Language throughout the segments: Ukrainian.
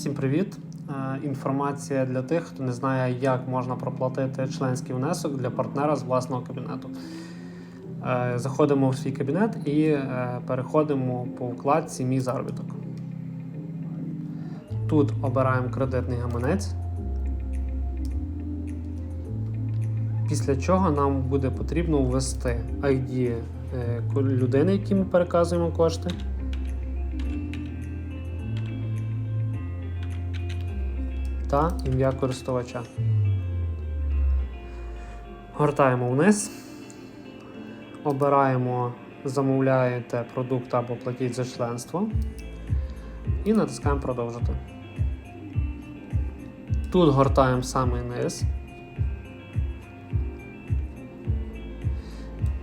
Всім привіт! Е, Інформація для тих, хто не знає, як можна проплатити членський внесок для партнера з власного кабінету. Е, Заходимо в свій кабінет і е, переходимо по вкладці Мій заробіток. Тут обираємо кредитний гаманець. Після чого нам буде потрібно ввести ID людини, якій ми переказуємо кошти. Та ім'я користувача. Гортаємо вниз, обираємо замовляєте продукт або платіть за членство і натискаємо продовжити. Тут гортаємо самий низ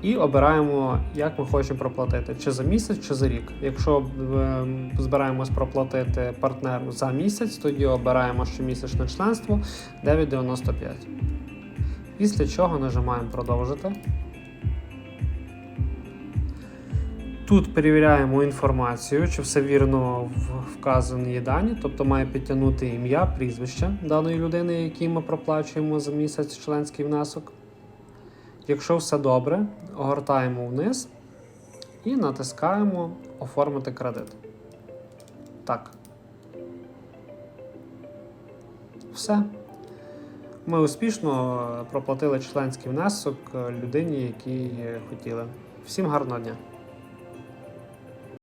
і обираємо, як ми хочемо проплатити, чи за місяць, чи за рік. Якщо е, збираємось проплатити партнеру за місяць, тоді обираємо щомісячне членство 9,95. Після чого нажимаємо продовжити. Тут перевіряємо інформацію, чи все вірно вказані дані, тобто має підтягнути ім'я, прізвище даної людини, якій ми проплачуємо за місяць членський внесок. Якщо все добре, огортаємо вниз і натискаємо Оформити кредит. Так. Все. Ми успішно проплатили членський внесок людині, якій хотіли. Всім гарного дня!